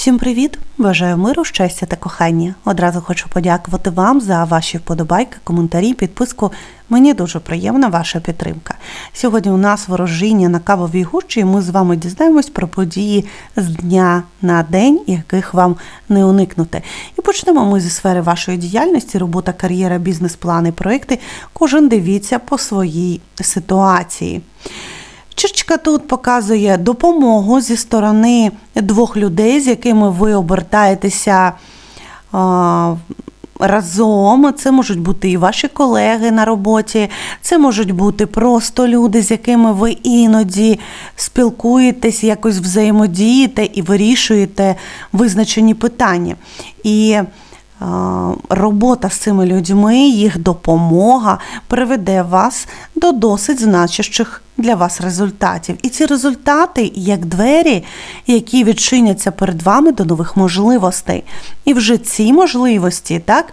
Всім привіт! Бажаю миру, щастя та кохання. Одразу хочу подякувати вам за ваші вподобайки, коментарі, підписку. Мені дуже приємна ваша підтримка. Сьогодні у нас ворожіння на кавовій гущі, і ми з вами дізнаємось про події з дня на день, яких вам не уникнути. І почнемо ми зі сфери вашої діяльності, робота, кар'єра, бізнес-плани, проекти. Кожен дивіться по своїй ситуації. Чірчка тут показує допомогу зі сторони двох людей, з якими ви обертаєтеся разом. Це можуть бути і ваші колеги на роботі, це можуть бути просто люди, з якими ви іноді спілкуєтесь, якось взаємодієте і вирішуєте визначені питання. І Робота з цими людьми, їх допомога приведе вас до досить значущих для вас результатів. І ці результати, як двері, які відчиняться перед вами до нових можливостей. І вже ці можливості, так,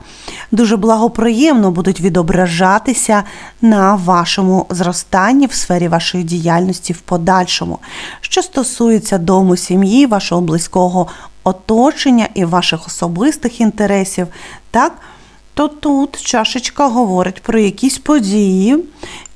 дуже благоприємно будуть відображатися на вашому зростанні в сфері вашої діяльності в подальшому. Що стосується дому сім'ї, вашого близького оточення і ваших особистих інтересів, так, то тут чашечка говорить про якісь події,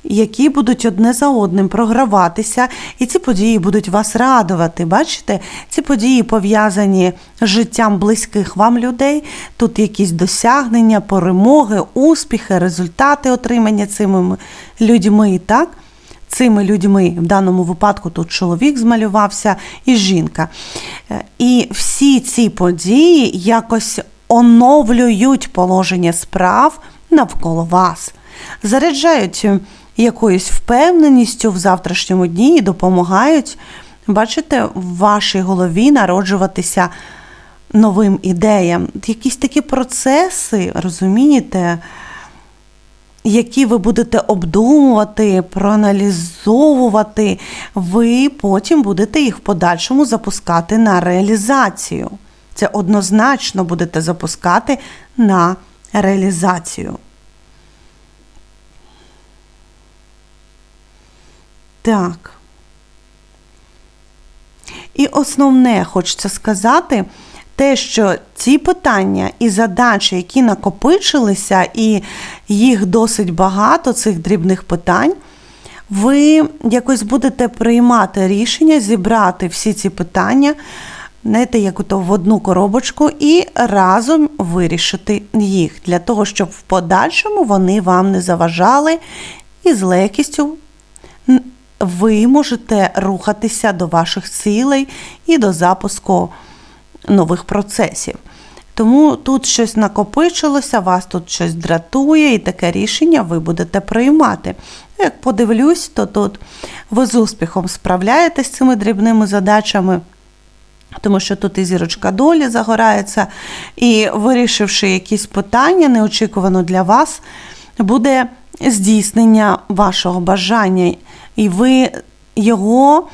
які будуть одне за одним програватися, і ці події будуть вас радувати. Бачите, ці події пов'язані з життям близьких вам людей. Тут якісь досягнення, перемоги, успіхи, результати отримання цими людьми. так? Цими людьми, в даному випадку тут чоловік змалювався і жінка. Е, І всі ці події якось оновлюють положення справ навколо вас, заряджають якоюсь впевненістю в завтрашньому дні і допомагають, бачите, в вашій голові народжуватися новим ідеям. Якісь такі процеси, розумієте? Які ви будете обдумувати, проаналізовувати, ви потім будете їх в подальшому запускати на реалізацію. Це однозначно будете запускати на реалізацію. Так. І основне хочеться сказати, те, що ці питання і задачі, які накопичилися, і їх досить багато, цих дрібних питань, ви якось будете приймати рішення зібрати всі ці питання, знаєте, як ото в одну коробочку, і разом вирішити їх, для того, щоб в подальшому вони вам не заважали і з легкістю ви можете рухатися до ваших цілей і до запуску нових процесів. Тому тут щось накопичилося, вас тут щось дратує, і таке рішення ви будете приймати. Як подивлюсь, то тут ви з успіхом справляєтесь з цими дрібними задачами. Тому що тут і зірочка долі загорається, і вирішивши якісь питання, неочікувано для вас, буде здійснення вашого бажання, і ви його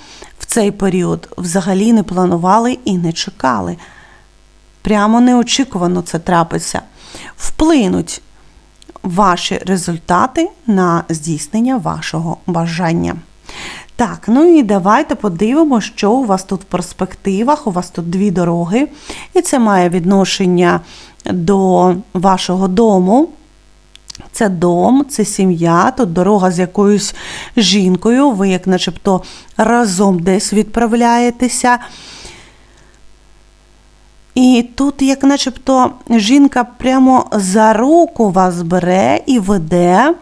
цей період взагалі не планували і не чекали. Прямо неочікувано це трапиться. Вплинуть ваші результати на здійснення вашого бажання. Так, ну і давайте подивимося, що у вас тут в перспективах. У вас тут дві дороги, і це має відношення до вашого дому. Це дом, це сім'я, тут дорога з якоюсь жінкою, ви, як начебто, разом десь відправляєтеся. І тут, як начебто, жінка прямо за руку вас бере і веде,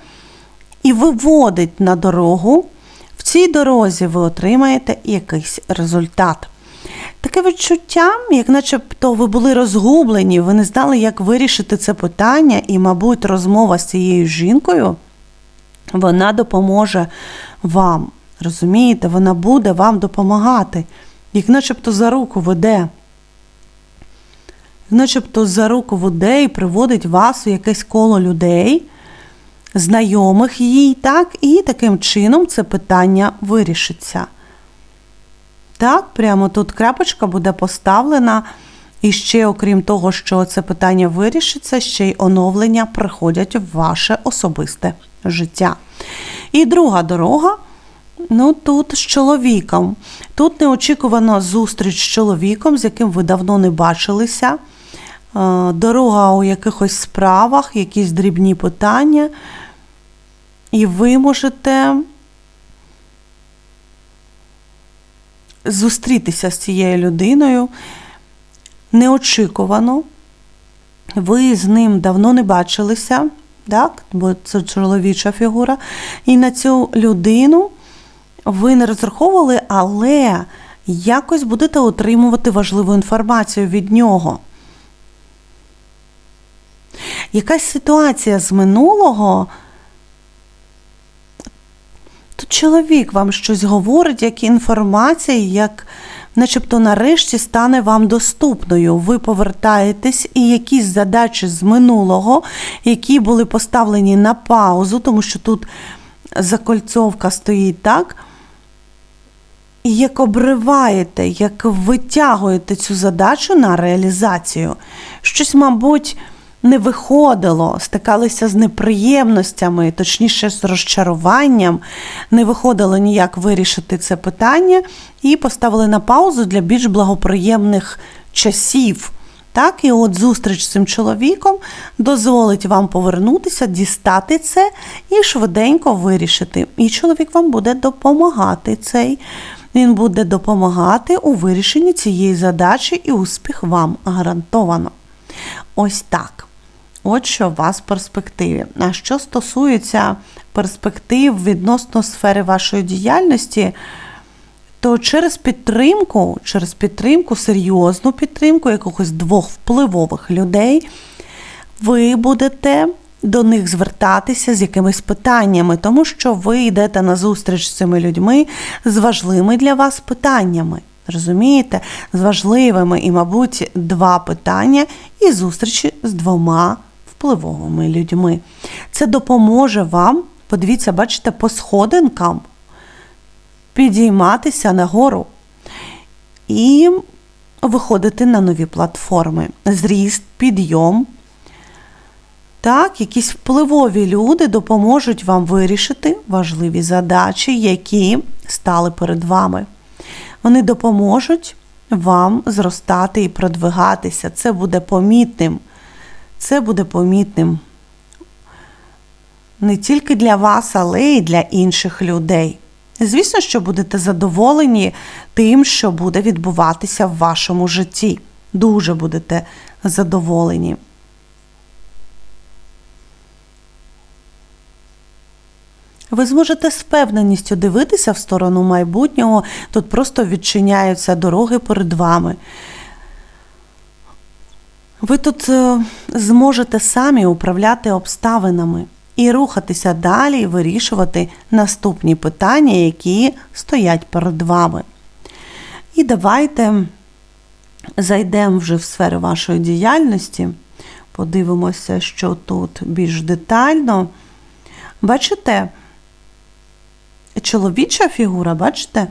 і виводить на дорогу. В цій дорозі ви отримаєте якийсь результат. Таке відчуття, як начебто ви були розгублені, ви не знали, як вирішити це питання, і, мабуть, розмова з цією жінкою вона допоможе вам. Розумієте, вона буде вам допомагати, як начебто за руку веде. Начебто за руку веде і приводить вас у якесь коло людей, знайомих їй, так, і таким чином це питання вирішиться. Так, прямо тут крапочка буде поставлена. І ще, окрім того, що це питання вирішиться, ще й оновлення приходять в ваше особисте життя. І друга дорога Ну, тут з чоловіком. Тут неочікувано зустріч з чоловіком, з яким ви давно не бачилися. Е, Дорога у якихось справах, якісь дрібні питання. І ви можете зустрітися з цією людиною неочікувано. Ви з ним давно не бачилися, так? бо це чоловіча фігура. І на цю людину ви не розраховували, але якось будете отримувати важливу інформацію від нього. Якась ситуація з минулого. Чоловік вам щось говорить, як інформація, як начебто нарешті стане вам доступною. Ви повертаєтесь і якісь задачі з минулого, які були поставлені на паузу, тому що тут закольцовка стоїть так. І як обриваєте, як витягуєте цю задачу на реалізацію. Щось, мабуть, не виходило, стикалися з неприємностями, точніше, з розчаруванням, не виходило ніяк вирішити це питання і поставили на паузу для більш благоприємних часів. Так, і от зустріч з цим чоловіком дозволить вам повернутися, дістати це і швиденько вирішити. І чоловік вам буде допомагати цей. Він буде допомагати у вирішенні цієї задачі, і успіх вам гарантовано. Ось так. От що у вас в перспективі. А що стосується перспектив відносно сфери вашої діяльності, то через підтримку, через підтримку, серйозну підтримку якихось двох впливових людей, ви будете до них звертатися з якимись питаннями, тому що ви йдете на зустріч з цими людьми з важливими для вас питаннями. Розумієте? З важливими і, мабуть, два питання і зустрічі з двома впливовими людьми. Це допоможе вам, подивіться, бачите, по сходинкам підійматися нагору і виходити на нові платформи. Зріст, підйом. Так, якісь впливові люди допоможуть вам вирішити важливі задачі, які стали перед вами. Вони допоможуть вам зростати і продвигатися. Це буде помітним. Це буде помітним не тільки для вас, але й для інших людей. Звісно, що будете задоволені тим, що буде відбуватися в вашому житті. Дуже будете задоволені. Ви зможете з впевненістю дивитися в сторону майбутнього, тут просто відчиняються дороги перед вами. Ви тут е, зможете самі управляти обставинами і рухатися далі вирішувати наступні питання, які стоять перед вами. І давайте зайдемо вже в сферу вашої діяльності, подивимося, що тут більш детально. Бачите, чоловіча фігура, бачите,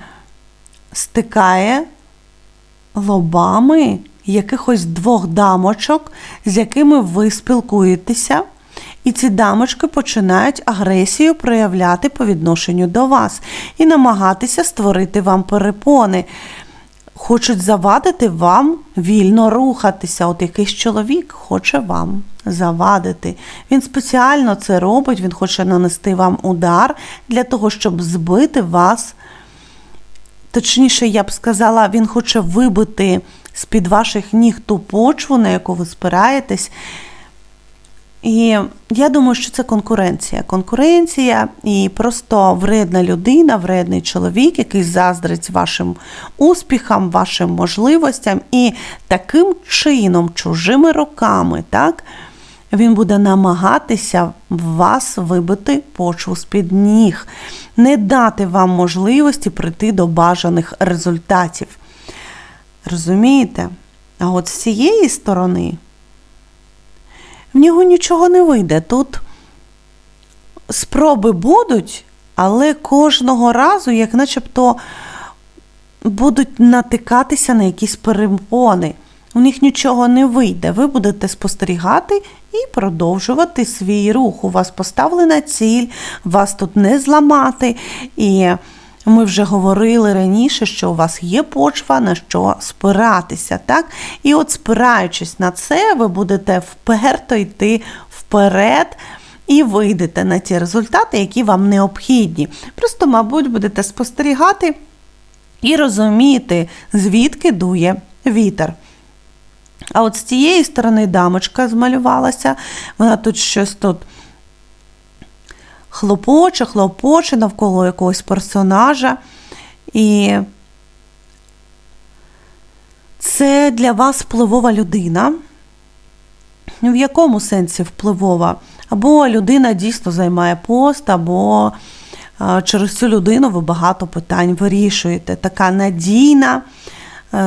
стикає лобами якихось двох дамочок, з якими ви спілкуєтеся. І ці дамочки починають агресію проявляти по відношенню до вас і намагатися створити вам перепони. Хочуть завадити вам вільно рухатися. От якийсь чоловік хоче вам завадити. Він спеціально це робить, він хоче нанести вам удар для того, щоб збити вас. Точніше, я б сказала, він хоче вибити з-під ваших ніг ту почву, на яку ви спираєтесь. І я думаю, що це конкуренція. Конкуренція і просто вредна людина, вредний чоловік, який заздрить вашим успіхам, вашим можливостям, і таким чином, чужими руками, так, він буде намагатися вас вибити почву з-під ніг, не дати вам можливості прийти до бажаних результатів. Розумієте? А от з цієї сторони в нього нічого не вийде. Тут спроби будуть, але кожного разу, як начебто, будуть натикатися на якісь перепони. У них нічого не вийде. Ви будете спостерігати і продовжувати свій рух. У вас поставлена ціль, вас тут не зламати. І Ми вже говорили раніше, що у вас є почва на що спиратися, так? І от спираючись на це, ви будете вперто йти вперед. І вийдете на ті результати, які вам необхідні. Просто, мабуть, будете спостерігати і розуміти, звідки дує вітер. А от з цієї сторони дамочка змалювалася, вона тут щось тут хлопоче, хлопоче навколо якогось персонажа. І це для вас впливова людина. В якому сенсі впливова? Або людина дійсно займає пост, або через цю людину ви багато питань вирішуєте. Така надійна,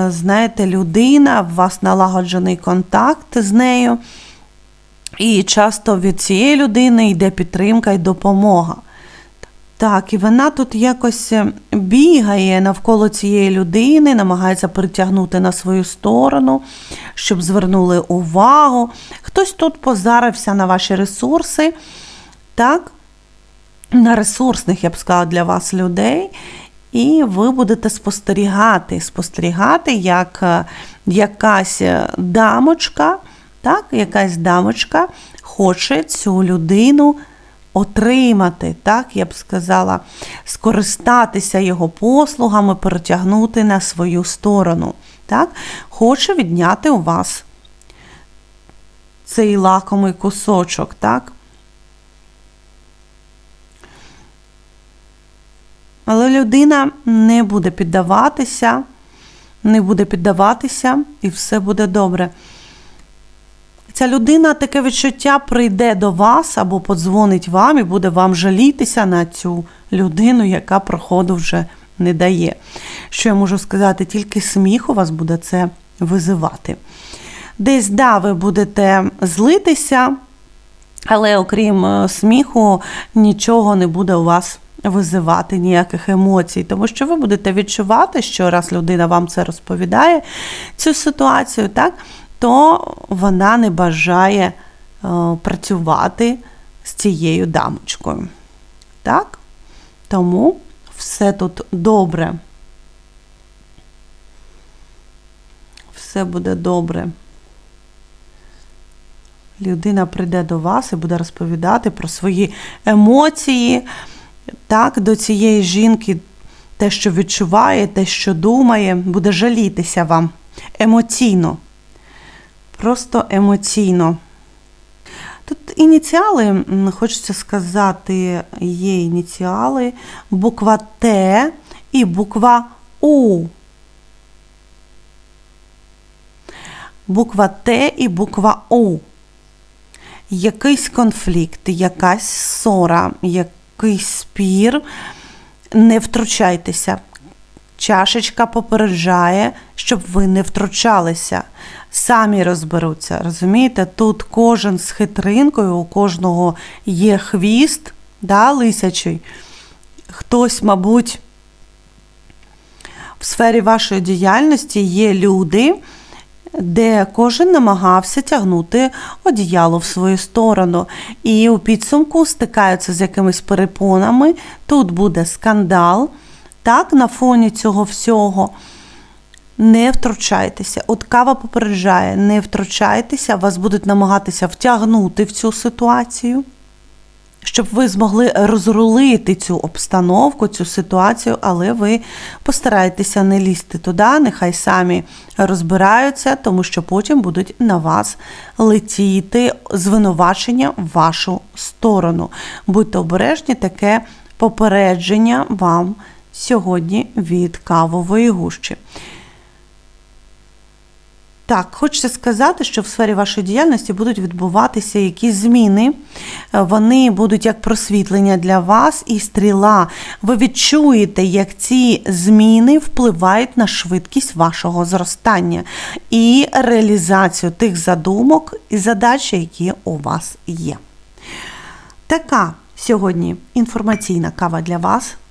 знаєте, людина, у вас налагоджений контакт з нею. І часто від цієї людини йде підтримка і допомога. Так, і вона тут якось е, бігає навколо цієї людини, намагається притягнути на свою сторону, щоб звернули увагу. Хтось тут позарився на ваші ресурси, так? На ресурсних, я б сказала, для вас людей. І ви будете спостерігати, спостерігати, як е, якась е, дамочка, так, якась дамочка хоче цю людину отримати, так, я б сказала, скористатися його послугами, перетягнути на свою сторону. Так? Хоче відняти у вас цей лакомий кусочок, так? Але людина не буде піддаватися, не буде піддаватися, і все буде добре. Ця людина таке відчуття прийде до вас або подзвонить вам і буде вам жалітися на цю людину, яка проходу вже не дає. Що я можу сказати, тільки сміх у вас буде це визивати. Десь, да, ви будете злитися, але окрім е, сміху, нічого не буде у вас визивати ніяких емоцій, тому що ви будете відчувати, що раз людина вам це розповідає, цю ситуацію, так, то вона не бажає е, працювати з цією дамочкою. Так? Тому все тут добре. Все буде добре. Людина прийде до вас і буде розповідати про свої емоції, так, до цієї жінки, те, що відчуває, те, що думає, буде жалітися вам емоційно. Просто емоційно. Тут ініціали, хочеться сказати, є ініціали, буква Т і буква У. Буква Т і буква У. Якийсь конфлікт, якась ссора, якийсь спір. Не втручайтеся. Чашечка попереджає, щоб ви не втручалися. Самі розберуться. Розумієте? Тут кожен з хитринкою, у кожного є хвіст, да, лисячий. Хтось, мабуть, в сфері вашої діяльності є люди, де кожен намагався тягнути одіяло в свою сторону. І у підсумку стикаються з якимись перепонами. Тут буде скандал. Так, на фоні цього всього. Не втручайтеся. От кава попереджає, не втручайтеся, вас будуть намагатися втягнути в цю ситуацію, щоб ви змогли розрулити цю обстановку, цю ситуацію, але ви постарайтеся не лізти туди, нехай самі розбираються, тому що потім будуть на вас летіти звинувачення в вашу сторону. Будьте обережні, таке попередження вам сьогодні від кавової гущі. Так, хочеться сказати, що в сфері вашої діяльності будуть відбуватися якісь зміни. Е, Вони будуть як просвітлення для вас і стріла. Ви відчуєте, як ці зміни впливають на швидкість вашого зростання і реалізацію тих задумок і задач, які у вас є. Така сьогодні інформаційна кава для вас